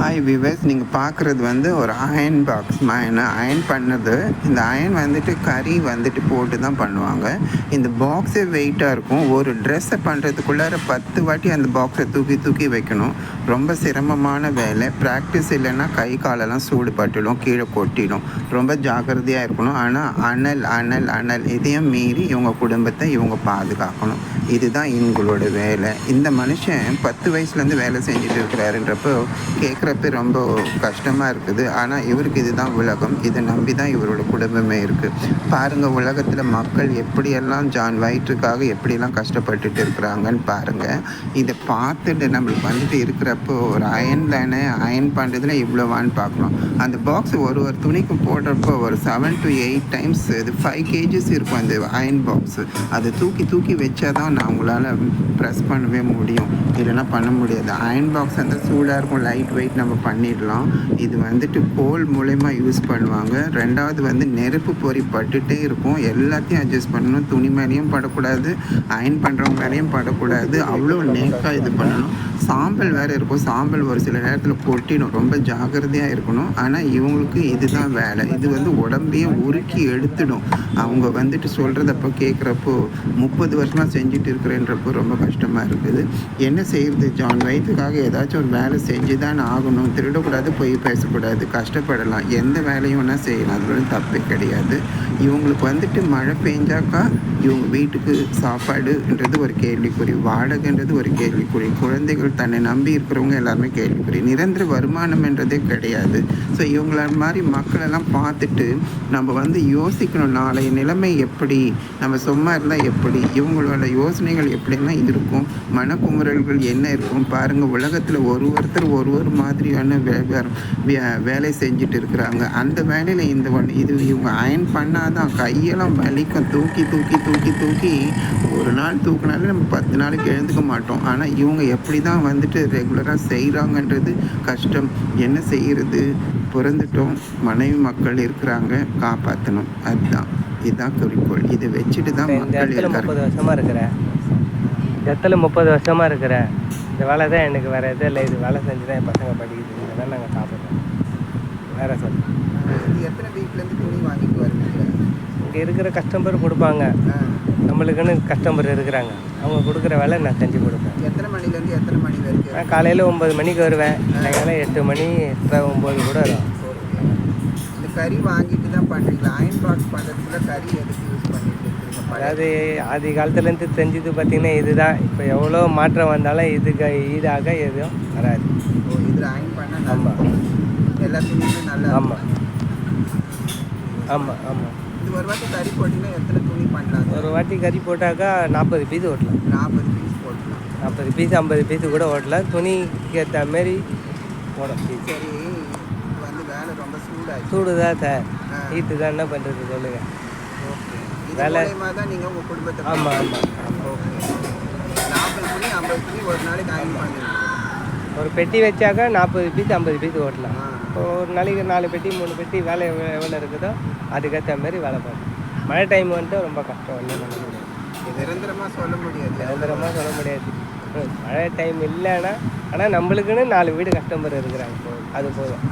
Hi wives நீங்கள் பார்க்குறது வந்து ஒரு அயன் பாக்ஸ் அயன் பண்ணது? இந்த அயன் வந்துட்டு கறி வந்துட்டு போட்டு தான் பண்ணுவாங்க. இந்த பாக்ஸே வெயிட்டாக இருக்கும். ஒரு ட்ரெஸ்ஸை பண்ணுறதுக்குள்ளார பத்து வாட்டி அந்த பாக்ஸை தூக்கி தூக்கி வைக்கணும். ரொம்ப சிரமமான வேலை. ப்ராக்டிஸ் இல்லைன்னா கை காலெல்லாம் சூடு பட்டுடும் கீழே கொட்டிடும். ரொம்ப ஜாக்கிரதையாக இருக்கணும். ஆனால் அனல் அனல் அனல் இதையும் மீறி இவங்க குடும்பத்தை இவங்க பாதுகாக்கணும். இதுதான் இவங்களோட வேலை. இந்த மனுஷன் பத்து வயசுலேருந்து வேலை செஞ்சுட்டு இருக்கிறாருன்றப்போ கேட்குற பார்க்குறப்ப ரொம்ப கஷ்டமாக இருக்குது. ஆனால் இவருக்கு இதுதான் உலகம். இதை நம்பி தான் இவரோட குடும்பமே இருக்குது பாருங்கள் உலகத்தில் மக்கள் எப்படியெல்லாம் ஜான் வயிற்றுக்காக எப்படியெல்லாம் கஷ்டப்பட்டுட்டு இருக்கிறாங்கன்னு பாருங்கள் இதை பார்த்துட்டு நம்மளுக்கு வந்துட்டு இருக்கிறப்போ ஒரு அயன் தானே அயன் பண்ணுறதுல இவ்வளோவான்னு பார்க்கணும். அந்த பாக்ஸ் ஒரு ஒரு துணிக்கு போடுறப்போ ஒரு செவன் டு எயிட் டைம்ஸ் இது ஃபைவ் கேஜிஸ் இருக்கும் அந்த அயன் பாக்ஸு அதை தூக்கி தூக்கி வச்சா தான் நான் உங்களால் ப்ரெஸ் பண்ணவே முடியும். இல்லைன்னா பண்ண முடியாது. அயன் பாக்ஸ் அந்த சூடாக இருக்கும் லைட் வெயிட் நம்ம பண்ணிடலாம். இது வந்துட்டு கோல் மூலயமா யூஸ் பண்ணுவாங்க. ரெண்டாவது வந்து நெருப்பு பொறி பட்டுட்டே இருக்கும். எல்லாத்தையும் அட்ஜஸ்ட் பண்ணணும். துணி மேலேயும் படக்கூடாது. அயன் பண்ணுறவங்க மேலேயும் படக்கூடாது. அவ்வளோ நேக்காக இது பண்ணணும். சாம்பல் வேறு இருக்கும். சாம்பல் ஒரு சில நேரத்தில் கொட்டிடும். ரொம்ப ஜாக்கிரதையாக இருக்கணும். ஆனால் இவங்களுக்கு இதுதான் வேலை. இது வந்து உடம்பையே உருக்கி எடுத்துடும். அவங்க வந்துட்டு சொல்கிறதப்போ கேட்குறப்போ முப்பது வருஷமாக செஞ்சுட்டு இருக்கிறேன்றப்போ ரொம்ப கஷ்டமாக இருக்குது. என்ன செய்கிறது ஜான்? வயிற்றுக்காக ஏதாச்சும் ஒரு வேலை செஞ்சு தான் ஆகணும். திருடக்கூடாது பொய் பேசக்கூடாது. கஷ்டப்படலாம். எந்த வேலையும் வேணால் செய்யலாம். அது ஒன்றும் தப்பே கிடையாது. இவங்களுக்கு வந்துட்டு மழை பெஞ்சாக்கா இவங்க வீட்டுக்கு சாப்பாடுன்றது ஒரு கேள்விக்குறி. வாடகைன்றது ஒரு கேள்விக்குறி. குழந்தைகள் தன்னை நம்பி இருக்கிறவங்க எல்லாருமே கேள்விக்குறி. நிரந்தர வருமானம்ன்றதே கிடையாது. ஸோ இவங்கள மாதிரி மக்களெல்லாம் பார்த்துட்டு நம்ம வந்து யோசிக்கணும். நாளைய நிலைமை எப்படி? நம்ம சும்மா இருந்தால் எப்படி? இவங்களோட யோசனைகள் எப்படிலாம் இருக்கும். மனக்குமுறல்கள் என்ன இருக்கும்? பாருங்கள் உலகத்தில் ஒரு ஒருத்தர் ஒரு ஒரு மாதிரியான வேலை செஞ்சுட்டு இருக்கிறாங்க. அந்த வேலையில் இந்த ஒன்று இது இவங்க அயன் பண்ணாதான் கையெல்லாம் வலிக்கும். தூக்கி தூக்கி தூக்கி தூக்கி ஒரு நாள் தூக்கினாலே நம்ம பத்து நாளைக்கு எழுந்துக்க மாட்டோம். ஆனால் இவங்க எப்படி தான் வந்துட்டு ரெகுலராக செய்கிறாங்கன்றது கஷ்டம். என்ன செய்கிறது பிறந்துட்டோம். மனைவி மக்கள் இருக்கிறாங்க. காப்பாற்றணும் அதுதான். இதுதான் குறிக்கோள். இதை வச்சுட்டு தான் மக்கள் முப்பது வருஷமா இருக்கிறேன் இடத்துல முப்பது வருஷமா இருக்கிறேன் இந்த வேலை தான் எனக்கு வேற எதுவும் இல்லை. இது வேலை செஞ்சு தான் என் பசங்க படிக்குது. இதெல்லாம் நாங்கள் சாப்பிட்றோம். வேற சொல். எத்தனை வீட்டிலேருந்து துணி வாங்கிட்டு வருவீங்க? இங்கே இருக்கிற கஸ்டமர் கொடுப்பாங்க. நம்மளுக்குன்னு கஸ்டமர் இருக்கிறாங்க. அவங்க கொடுக்குற வேலை நான் செஞ்சு கொடுப்பேன். எத்தனை மணிலேருந்து எத்தனை மணி வரைக்கும்? நான் காலையில் ஒம்பது மணிக்கு வருவேன். சாயங்காலம் எட்டு மணி எட்டரை ஒம்பது கூட வரும். இந்த கறி வாங்கிட்டு தான் பண்ணுறீங்களா அயன் பாக்ஸ் பண்ணுறதுக்குள்ள கறி எதுக்கு யூஸ் பழைய அதாவது ஆதி காலத்துலேருந்து செஞ்சது பார்த்தீங்கன்னா இதுதான். இப்போ எவ்வளோ மாற்றம் வந்தாலும் இதுக்கு ஈடாக எதுவும் வராது. ஆமாம் எல்லா துணியுமே நல்லா ஆமாம் ஆமாம் ஆமாம் இது ஒரு வாட்டி கறி போட்டிங்கன்னா எத்தனை துணி பண்ணலாம் ஒரு வாட்டி கறி போட்டாக்கா நாற்பது பீஸ் ஓட்டலாம். நாற்பது பீஸ் போட்டுக்கலாம் நாற்பது பீஸ் ஐம்பது பீஸ் கூட ஓட்டலாம். துணிக்கு ஏற்ற மாரி பீஸ் சரி வந்து வேலை ரொம்ப சூடாச்சு சூடு தான் சார். ஹீட்டு தான் என்ன பண்ணுறது சொல்லுங்கள் ஓகே. வேலை- தான் நீங்கள் உங்கள் குடும்பத்தை ஆமாம் ஆமாம் ஓகே நாற்பது துணி ஐம்பது துணி ஒரு நாளைக்கு பண்ணுவீங்க ஒரு பெட்டி வச்சாக்கா நாற்பது பீஸ் ஐம்பது பீஸ் ஓட்டலாம். ஒரு நாளைக்கு நாலு பெட்டி மூணு பெட்டி வேலை எவ்வளோ இருக்குதோ அதுக்கேற்ற மாதிரி வேலை பார்க்கணும். மழை டைம் வந்துட்டு ரொம்ப கஷ்டம் ஒன்றும் பண்ண முடியாது. நிரந்தரமாக சொல்ல முடியாது. நிரந்தரமாக சொல்ல முடியாது. மழை டைம் இல்லைன்னா ஆனால் நம்மளுக்குன்னு நாலு வீடு கஸ்டமர் இருக்கிறாங்க அது போதும்.